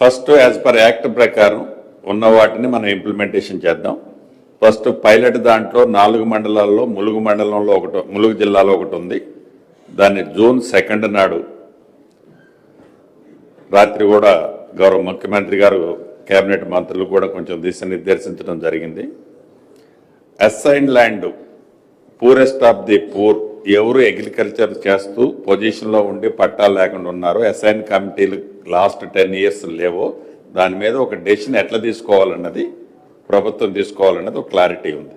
First as per act ప్రకారం ఉన్న వాటిని మనం ఇంప్లిమెంటేషన్ చేద్దాం. ఫస్ట్ పైలట్ దాంట్లో నాలుగు మండలాల్లో ములుగు మండలంలో ఒకటి ములుగు జిల్లాలో ఒకటి ఉంది. దాన్ని జూన్ సెకండ్ నాడు రాత్రి కూడా గౌరవ ముఖ్యమంత్రి గారు కేబినెట్ మంత్రులు కూడా కొంచెం దిశ నిర్దేశించడం జరిగింది. Assign land poorest of the poor ఎవరు అగ్రికల్చర్ చేస్తూ పొజిషన్లో ఉండి పట్టాలు లేకుండా ఉన్నారో అసైన్ కమిటీలు లాస్ట్ టెన్ ఇయర్స్ లేవో దాని మీద ఒక డెసిషన్ ఎట్లా తీసుకోవాలన్నది ప్రభుత్వం తీసుకోవాలన్నది ఒక క్లారిటీ ఉంది.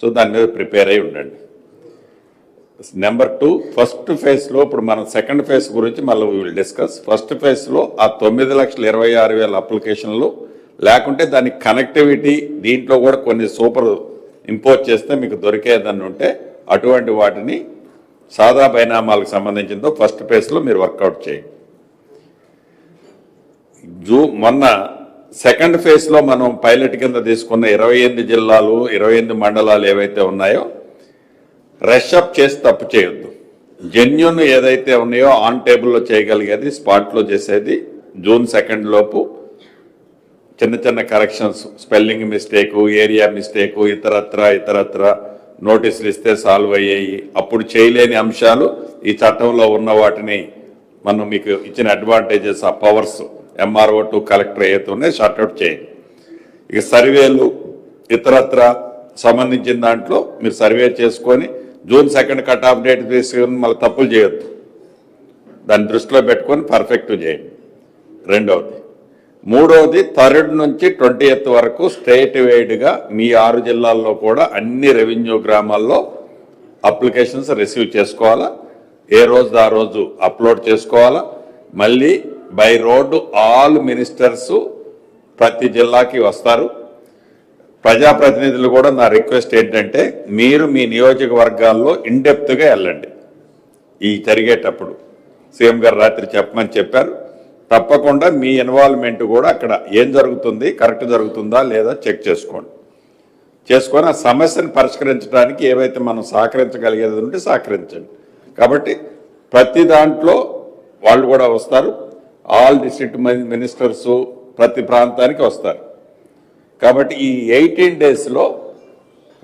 సో దాని మీద ప్రిపేర్ అయి ఉండండి. నెంబర్ టూ ఫస్ట్ ఫేజ్లో ఇప్పుడు మనం సెకండ్ ఫేజ్ గురించి మళ్ళీ విల్ డిస్కస్ ఫస్ట్ ఫేజ్లో ఆ తొమ్మిది లక్షల ఇరవై ఆరు వేల అప్లికేషన్లు లేకుంటే దాని కనెక్టివిటీ దీంట్లో కూడా కొన్ని సూపర్ ఇంపోర్ట్ చేస్తే మీకు దొరికేదని ఉంటే అటువంటి వాటిని సాదా బైనామాలకు సంబంధించిందో ఫస్ట్ ఫేజ్లో మీరు వర్కౌట్ చేయండి. జూ మొన్న సెకండ్ ఫేజ్లో మనం పైలట్ కింద తీసుకున్న ఇరవై ఎనిమిది జిల్లాలు ఇరవై ఎనిమిది మండలాలు ఏవైతే ఉన్నాయో రష్అప్ చేసి తప్పు చేయొద్దు. జెన్యున్ ఏదైతే ఉన్నాయో ఆన్ టేబుల్లో చేయగలిగేది స్పాట్లో చేసేది జూన్ సెకండ్ లోపు చిన్న చిన్న corrections spelling mistake area mistake ఇతరత్ర ఇతరత్ర నోటీసులు ఇస్తే సాల్వ్ అయ్యాయి. అప్పుడు చేయలేని అంశాలు ఈ చట్టంలో ఉన్న వాటిని మనం మీకు ఇచ్చిన అడ్వాంటేజెస్ ఆ పవర్స్ ఎంఆర్ఓ టు కలెక్టర్ ఏదైతే షార్ట్అవుట్ చేయండి. ఇక సర్వేలు ఇతరత్ర సంబంధించిన దాంట్లో మీరు సర్వే చేసుకొని June second cut off date తీసుకుని మళ్ళీ తప్పులు చేయొద్దు. దాన్ని దృష్టిలో పెట్టుకొని పర్ఫెక్ట్ చేయండి. రెండవది మూడవది థర్డ్ నుంచి ట్వంటీ ఎయిత్ వరకు స్టేట్ వైడ్గా మీ ఆరు జిల్లాల్లో కూడా అన్ని రెవెన్యూ గ్రామాల్లో అప్లికేషన్స్ రిసీవ్ చేసుకోవాలా? ఏ రోజు ఆ రోజు అప్లోడ్ చేసుకోవాలా? మళ్ళీ బై రోడ్డు ఆల్ మినిస్టర్స్ ప్రతి జిల్లాకి వస్తారు. ప్రజాప్రతినిధులు కూడా నా రిక్వెస్ట్ ఏంటంటే మీరు మీ నియోజకవర్గాల్లో ఇండెప్త్గా వెళ్ళండి. ఈ జరిగేటప్పుడు. సీఎం గారు రాత్రి చెప్పమని చెప్పారు. తప్పకుండా మీ ఇన్వాల్వ్మెంట్ కూడా అక్కడ ఏం జరుగుతుంది కరెక్ట్ జరుగుతుందా లేదా చెక్ చేసుకోండి. చేసుకొని ఆ సమస్యను పరిష్కరించడానికి ఏవైతే మనం సహకరించగలిగేది ఉంటే సహకరించండి. కాబట్టి ప్రతి దాంట్లో వాళ్ళు కూడా వస్తారు. ఆల్ డిస్ట్రిక్ట్ మినిస్టర్స్ ప్రతి ప్రాంతానికి వస్తారు. కాబట్టి ఈ ఎయిటీన్ డేస్లో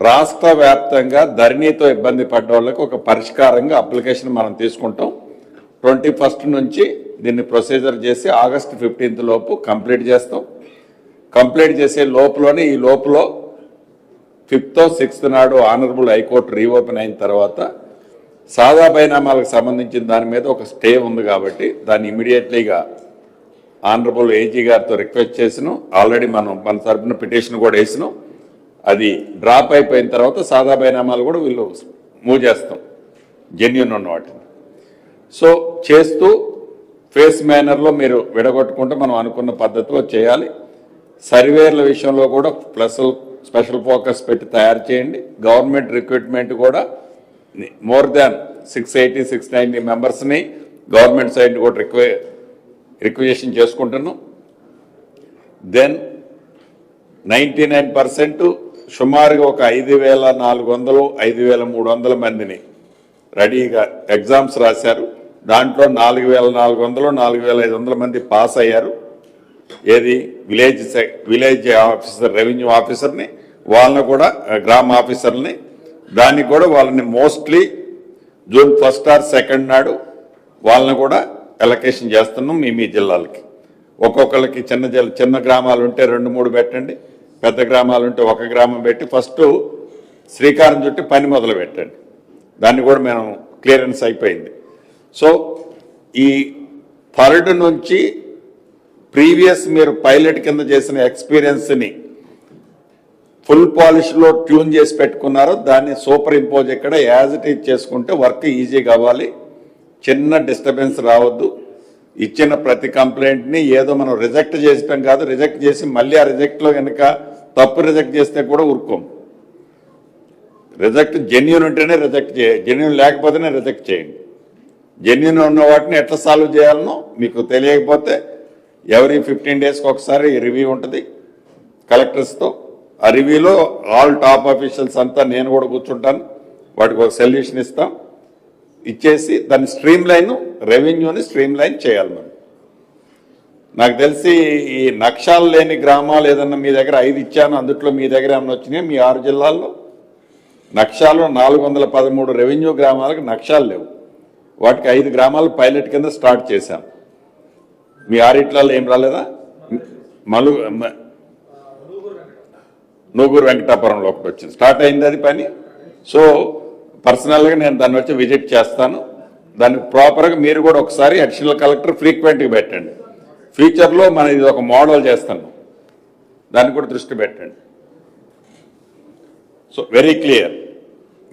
రాష్ట్ర వ్యాప్తంగా ధరణితో ఇబ్బంది పడ్డ వాళ్ళకి ఒక పరిష్కారంగా అప్లికేషన్ మనం తీసుకుంటాం. ట్వంటీ ఫస్ట్ నుంచి దీన్ని ప్రొసీజర్ చేసి ఆగస్ట్ ఫిఫ్టీన్త్ లోపు కంప్లీట్ చేస్తాం. కంప్లీట్ చేసే లోపులోనే ఈ లోపల ఫిఫ్త్ సిక్స్త్ నాడు ఆనరబుల్ హైకోర్టు రీఓపెన్ అయిన తర్వాత సాదా బైనామాలకు సంబంధించిన దాని మీద ఒక స్టే ఉంది కాబట్టి దాన్ని ఇమీడియట్లీగా ఆనరబుల్ ఏజీ గారితో రిక్వెస్ట్ చేసినాం. ఆల్రెడీ మనం మన తరఫున పిటిషన్ కూడా వేసినాం. అది డ్రాప్ అయిపోయిన తర్వాత సాదా బైనామాలు కూడా వీళ్ళు మూవ్ చేస్తాం. జెన్యున్ ఉన్న వాటిని. సో చేస్తూ ఫేస్ మేనర్లో మీరు విడగొట్టుకుంటే మనం అనుకున్న పద్ధతిలో చేయాలి. సర్వేర్ల విషయంలో కూడా ప్లస్ స్పెషల్ ఫోకస్ పెట్టి తయారు చేయండి. గవర్నమెంట్ రిక్రూట్మెంట్ కూడా more than six eighty six ninety మెంబర్స్ని గవర్నమెంట్ సైడ్ కూడా రిక్వే రిక్వెషన్ చేసుకుంటున్నాం. దెన్ నైంటీ నైన్ పర్సెంట్ సుమారుగా ఒక ఐదు వేల నాలుగు వందలు ఐదు వేల మూడు వందల మందిని రెడీగా ఎగ్జామ్స్ రాశారు. దాంట్లో నాలుగు వేల నాలుగు వందలు నాలుగు వేల ఐదు వందల మంది పాస్ అయ్యారు. ఏది? విలేజ్ సె- విలేజ్ ఆఫీసర్ రెవెన్యూ ఆఫీసర్ని వాళ్ళని కూడా గ్రామ ఆఫీసర్ని దాన్ని కూడా వాళ్ళని mostly June first or second నాడు వాళ్ళని కూడా ఎలకేషన్ చేస్తున్నాం మీ మీ జిల్లాలకి. ఒక్కొక్కరికి చిన్న జిల్లా చిన్న గ్రామాలు ఉంటే రెండు మూడు పెట్టండి. పెద్ద గ్రామాలు ఉంటే ఒక గ్రామం పెట్టి ఫస్ట్ శ్రీకారం చుట్టి పని మొదలు పెట్టండి. దాన్ని కూడా మేము క్లియరెన్స్ అయిపోయింది. సో ఈ థర్డ్ నుంచి ప్రీవియస్ మీరు పైలట్ కింద చేసిన ఎక్స్పీరియన్స్ని ఫుల్ పాలిష్లో ట్యూన్ చేసి పెట్టుకున్నారు. దాన్ని సూపర్ ఇంపోజ్ ఇక్కడ యాజ్ ఇట్ ఈజ్ చేసుకుంటే వర్క్ ఈజీ కావాలి. చిన్న డిస్టర్బెన్స్ రావద్దు. ఇచ్చిన ప్రతి కంప్లైంట్ని ఏదో మనం రిజెక్ట్ చేసటం కాదు రిజెక్ట్ చేసి మళ్ళీ ఆ రిజెక్ట్లో కనుక తప్పు రిజెక్ట్ చేస్తే కూడా ఊరుకోం. రిజెక్ట్ జెన్యున్ ఉంటేనే రిజెక్ట్ చేయ జెన్యున్ లేకపోతేనే రిజెక్ట్ చేయండి. జెన్యున్ ఉన్న వాటిని ఎట్లా సాల్వ్ చేయాలనో మీకు తెలియకపోతే ఎవరి ఫిఫ్టీన్ డేస్కి ఒకసారి రివ్యూ ఉంటుంది. కలెక్టర్స్తో ఆ రివ్యూలో ఆల్ టాప్ అఫీషియల్స్ అంతా నేను కూడా కూర్చుంటాను. వాటికి ఒక సొల్యూషన్ ఇస్తాం. ఇచ్చేసి దాన్ని స్ట్రీమ్ లైన్ రెవెన్యూని స్ట్రీమ్ లైన్ చేయాలి మనం. నాకు తెలిసి ఈ నక్షాలు లేని గ్రామాలు ఏదన్నా మీ దగ్గర ఐదు ఇచ్చాను అందుట్లో మీ దగ్గర ఏమైనా వచ్చినాయి? మీ ఆరు జిల్లాల్లో? నక్షాలు నాలుగు వందల పదమూడు రెవెన్యూ గ్రామాలకు నక్షాలు లేవు. వాటికి ఐదు గ్రామాలు పైలట్ కింద స్టార్ట్ చేశాం. మీ ఆరిట్లలో ఏం రాలేదా? మలు నూగూరు వెంకటాపురంలో ఒకటి వచ్చింది. స్టార్ట్ అయింది అది పని. సో పర్సనల్గా నేను దాన్ని వచ్చి విజిట్ చేస్తాను. దాన్ని ప్రాపర్గా మీరు కూడా ఒకసారి అడిషనల్ కలెక్టర్ ఫ్రీక్వెంట్గా పెట్టండి. ఫ్యూచర్లో మన ఇది ఒక మోడల్ చేస్తాను. దాన్ని కూడా దృష్టి పెట్టండి. So very clear.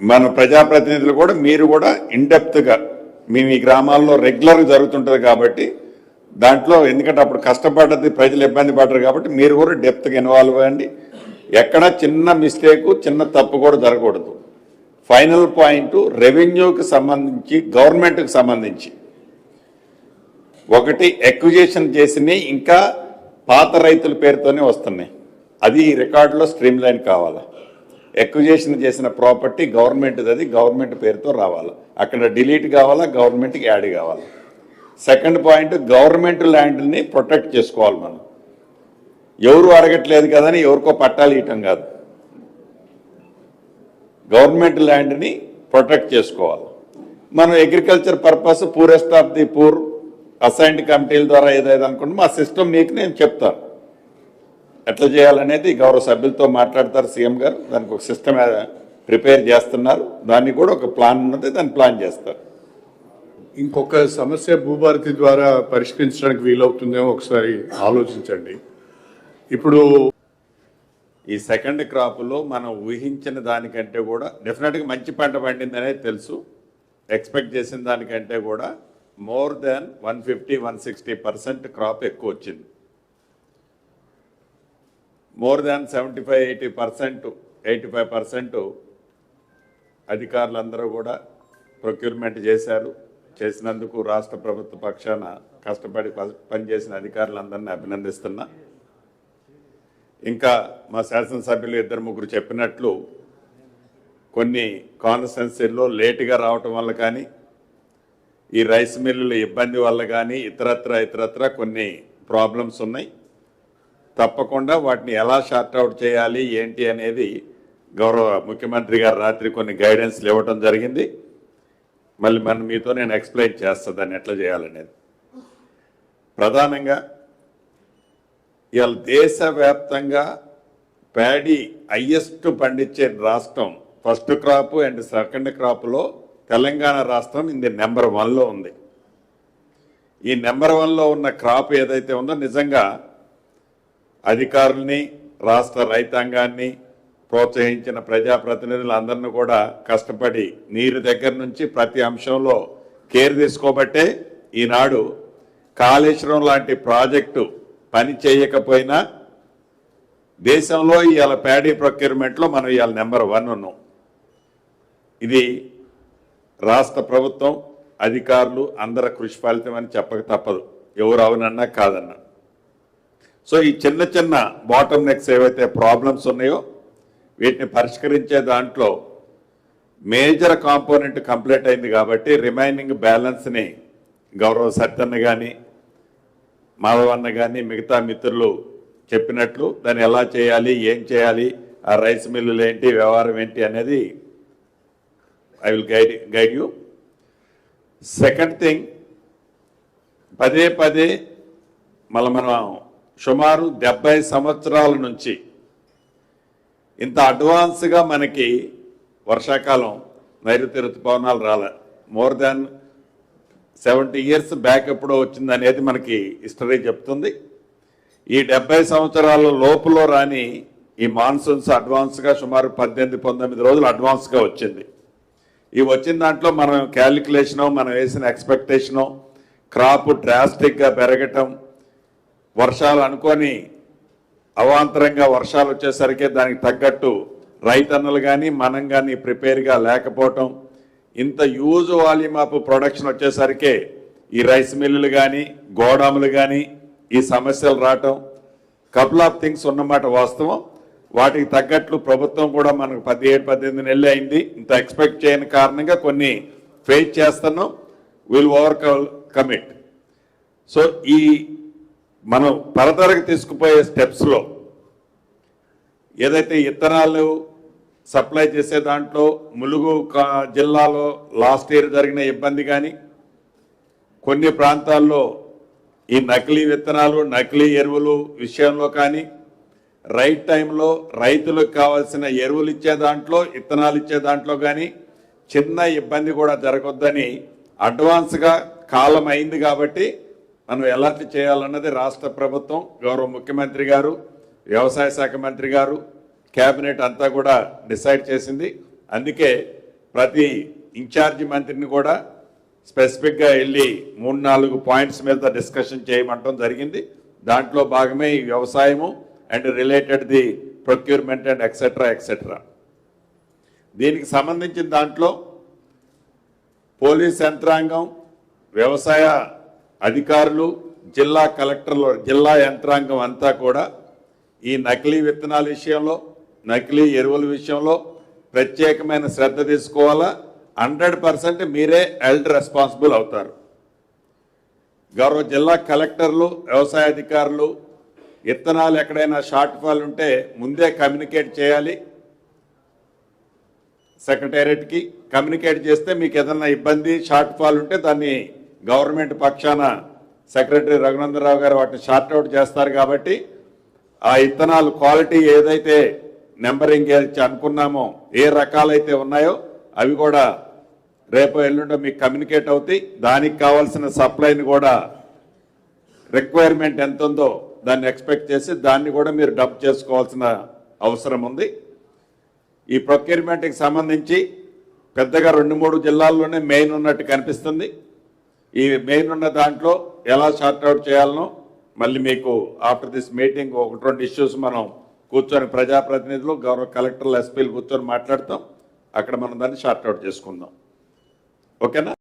మన ప్రజాప్రతినిధులు కూడా మీరు కూడా ఇన్డెప్త్గా మేము ఈ గ్రామాల్లో రెగ్యులర్గా జరుగుతుంటుంది కాబట్టి దాంట్లో ఎందుకంటే అప్పుడు కష్టపడ్డది ప్రజలు ఇబ్బంది పడరు కాబట్టి మీరు కూడా డెప్త్గా ఇన్వాల్వ్ అవ్వండి. ఎక్కడ చిన్న మిస్టేక్ చిన్న తప్పు కూడా జరగకూడదు. ఫైనల్ పాయింట్ రెవెన్యూకి సంబంధించి గవర్నమెంట్కి సంబంధించి. ఒకటి ఎక్విజేషన్ చేసినవి ఇంకా పాత రైతుల పేరుతోనే వస్తున్నాయి. అది రికార్డులో స్ట్రీమ్ లైన్ ఎక్విజేషన్ చేసిన ప్రాపర్టీ గవర్నమెంట్ అది గవర్నమెంట్ పేరుతో రావాలి? అక్కడ డిలీట్ కావాలా గవర్నమెంట్కి యాడ్ కావాలి? సెకండ్ పాయింట్ గవర్నమెంట్ ల్యాండ్ని ప్రొటెక్ట్ చేసుకోవాలి మనం. ఎవరు అడగట్లేదు కదని ఎవరికో పట్టాలు ఇవ్వటం కాదు. గవర్నమెంట్ ల్యాండ్ని ప్రొటెక్ట్ చేసుకోవాలి. మనం agriculture purpose purest of the poor assigned కమిటీల ద్వారా ఏదైతే అనుకుంటే మా సిస్టమ్ మీకు నేను చెప్తాను. ఎట్లా చేయాలనేది గౌరవ సభ్యులతో మాట్లాడతారు సీఎం గారు. దానికి ఒక సిస్టమ్ ప్రిపేర్ చేస్తున్నారు. దానికి కూడా ఒక ప్లాన్ ఉన్నది దాన్ని ప్లాన్ చేస్తారు. ఇంకొక సమస్య భూభారతి ద్వారా పరిష్కరించడానికి వీలవుతుందేమో ఒకసారి ఆలోచించండి. ఇప్పుడు ఈ సెకండ్ క్రాప్లో మనం ఊహించిన దానికంటే కూడా డెఫినెట్గా మంచి పంట పండింది అనేది తెలుసు. ఎక్స్పెక్ట్ చేసిన దానికంటే కూడా more than one fifty one sixty percent crop ఎక్కువ వచ్చింది. More than seventy five eighty percent eighty five percent అధికారులందరూ కూడా ప్రొక్యూర్మెంట్ చేశారు. చేసినందుకు రాష్ట్ర ప్రభుత్వ పక్షాన కష్టపడి ప- పనిచేసిన అధికారులందరినీ అభినందిస్తున్నా. ఇంకా మా శాసనసభ్యులు ఇద్దరు ముగ్గురు చెప్పినట్లు కొన్ని కాన్స్టెన్సీల్లో లేటుగా రావటం వల్ల కానీ ఈ రైస్ మిల్లుల ఇబ్బంది వల్ల కానీ ఇతరత్ర ఇతరత్ర కొన్ని ప్రాబ్లమ్స్ ఉన్నాయి. తప్పకుండా వాటిని ఎలా షార్ట్ అవుట్ చేయాలి ఏంటి అనేది గౌరవ ముఖ్యమంత్రి గారు రాత్రి కొన్ని గైడెన్స్లు ఇవ్వటం జరిగింది. మళ్ళీ మనం మీతో నేను ఎక్స్ప్లెయిన్ చేస్తా దాన్ని ఎట్లా చేయాలనేది. ప్రధానంగా ఇవాళ దేశవ్యాప్తంగా ప్యాడీ హయ్యెస్ట్ పండించే రాష్ట్రం ఫస్ట్ క్రాప్ అండ్ సెకండ్ క్రాప్లో తెలంగాణ రాష్ట్రం ఇది నెంబర్ వన్లో ఉంది. ఈ నెంబర్ వన్లో ఉన్న క్రాప్ ఏదైతే ఉందో నిజంగా అధికారుల్ని రాష్ట్ర రైతాంగాన్ని ప్రోత్సహించిన ప్రజాప్రతినిధులందరినీ కూడా కష్టపడి నీరు దగ్గర నుంచి ప్రతి అంశంలో కేర్ తీసుకోబట్టే ఈనాడు కాళేశ్వరం లాంటి ప్రాజెక్టు పని చేయకపోయినా దేశంలో ఇవాళ ప్యాడీ ప్రొక్యూర్మెంట్లో మనం ఇవాళ నెంబర్ వన్ ఉన్నాం. ఇది రాష్ట్ర ప్రభుత్వం అధికారులు అందరి కృషి ఫలితం అని చెప్పక తప్పదు. ఎవరు అవునన్నా కాదన్నా. సో ఈ చిన్న చిన్న బాటమ్ నెక్స్ ఏవైతే ప్రాబ్లమ్స్ ఉన్నాయో వీటిని పరిష్కరించే దాంట్లో మేజర్ కాంపోనెంట్ కంప్లీట్ అయింది కాబట్టి రిమైనింగ్ బ్యాలెన్స్ని గౌరవ సత్యన్న కానీ మాధవన్న కానీ మిగతా మిత్రులు చెప్పినట్లు దాన్ని ఎలా చేయాలి ఏం చేయాలి ఆ రైస్ మిల్లులు ఏంటి వ్యవహారం ఏంటి అనేది I will guide guide you second thing పదే పదే మళ్ళీ మనం సుమారు డెబ్బై సంవత్సరాల నుంచి ఇంత అడ్వాన్స్గా మనకి వర్షాకాలం నైరుతి ఋతుపవనాలు రాలే. More than seventy years back ఎప్పుడో వచ్చింది అనేది మనకి హిస్టరీ చెప్తుంది. ఈ డెబ్బై సంవత్సరాల లోపులో రాని ఈ మాన్సూన్స్ అడ్వాన్స్గా సుమారు పద్దెనిమిది పంతొమ్మిది రోజులు అడ్వాన్స్గా వచ్చింది. ఈ వచ్చిన దాంట్లో మనం క్యాలిక్యులేషను మనం వేసిన ఎక్స్పెక్టేషను క్రాప్ డ్రాస్టిక్గా పెరగటం వర్షాలు అనుకొని అవాంతరంగా వర్షాలు వచ్చేసరికి దానికి తగ్గట్టు రైతన్నలు కానీ మనం కానీ ప్రిపేర్గా లేకపోవటం ఇంత యూజ్ వాల్యూమ్ ఆఫ్ ప్రొడక్షన్ వచ్చేసరికి ఈ రైస్ మిల్లులు కానీ గోడాములు కానీ ఈ సమస్యలు రావటం కపుల్ ఆఫ్ థింగ్స్ ఉన్నమాట వాస్తవం. వాటికి తగ్గట్లు ప్రభుత్వం కూడా మనకు పదిహేడు పద్దెనిమిది నెలలు అయింది. ఇంత ఎక్స్పెక్ట్ చేయని కారణంగా కొన్ని ఫేస్ చేస్తున్నాం. విల్ ఓవర్ కమిట్ సో ఈ మనం పరతరకు తీసుకుపోయే స్టెప్స్లో ఏదైతే ఇత్తనాలు సప్లై చేసే దాంట్లో ములుగు కా- జిల్లాలో లాస్ట్ ఇయర్ జరిగిన ఇబ్బంది కానీ కొన్ని ప్రాంతాల్లో ఈ నకిలీ విత్తనాలు నకిలీ ఎరువులు విషయంలో కానీ రైట్ టైంలో రైతులకు కావాల్సిన ఎరువులు ఇచ్చే దాంట్లో ఇత్తనాలు ఇచ్చే దాంట్లో కానీ చిన్న ఇబ్బంది కూడా జరగొద్దని అడ్వాన్స్గా కాలం అయింది కాబట్టి మనం ఎలాంటి చేయాలన్నది రాష్ట్ర ప్రభుత్వం గౌరవ ముఖ్యమంత్రి గారు వ్యవసాయ శాఖ మంత్రి గారు కేబినెట్ అంతా కూడా డిసైడ్ చేసింది. అందుకే ప్రతి ఇన్ఛార్జి మంత్రిని కూడా స్పెసిఫిక్గా వెళ్ళి మూడు నాలుగు పాయింట్స్ మీద డిస్కషన్ చేయమంటం జరిగింది. దాంట్లో భాగమే ఈ వ్యవసాయము and related the procurement and etcetera etcetera దీనికి సంబంధించిన దాంట్లో పోలీస్ యంత్రాంగం వ్యవసాయ అధికారులు జిల్లా కలెక్టర్లు జిల్లా యంత్రాంగం అంతా కూడా ఈ నకిలీ విత్తనాల విషయంలో నకిలీ ఎరువుల విషయంలో ప్రత్యేకమైన శ్రద్ధ తీసుకోవాలా? హండ్రెడ్ పర్సెంట్ మీరే ఎల్డ్ రెస్పాన్సిబుల్ అవుతారు. గౌరవ జిల్లా కలెక్టర్లు వ్యవసాయ అధికారులు విత్తనాలు ఎక్కడైనా షార్ట్ ఫాల్ ఉంటే ముందే కమ్యూనికేట్ చేయాలి. సెక్రటేరియట్కి కమ్యూనికేట్ చేస్తే మీకు ఏదైనా ఇబ్బంది షార్ట్ ఫాల్ ఉంటే దాన్ని గవర్నమెంట్ పక్షాన సెక్రటరీ రఘునందరావు గారు వాటిని షార్ట్అవుట్ చేస్తారు కాబట్టి ఆ ఇత్తనాలు క్వాలిటీ ఏదైతే నెంబరింగ్ అనుకున్నామో ఏ రకాలైతే ఉన్నాయో అవి కూడా రేపు ఎల్లుండో మీకు కమ్యూనికేట్ అవుతాయి. దానికి కావాల్సిన సప్లైని కూడా రిక్వైర్మెంట్ ఎంత ఉందో దాన్ని ఎక్స్పెక్ట్ చేసి దాన్ని కూడా మీరు డబ్ చేసుకోవాల్సిన అవసరం ఉంది. ఈ ప్రొక్యూర్మెంట్కి సంబంధించి పెద్దగా రెండు మూడు జిల్లాల్లోనే మెయిన్ ఉన్నట్టు కనిపిస్తుంది. ఈ మెయిన్ ఉన్న దాంట్లో ఎలా షార్ట్అవుట్ చేయాలనో మళ్ళీ మీకు ఆఫ్టర్ దిస్ మీటింగ్ ఒకటి రెండు ఇష్యూస్ మనం కూర్చొని ప్రజాప్రతినిధులు గౌరవ కలెక్టర్లు ఎస్పీలు కూర్చొని మాట్లాడతాం. అక్కడ మనం దాన్ని షార్ట్అవుట్ చేసుకుందాం. ఓకేనా?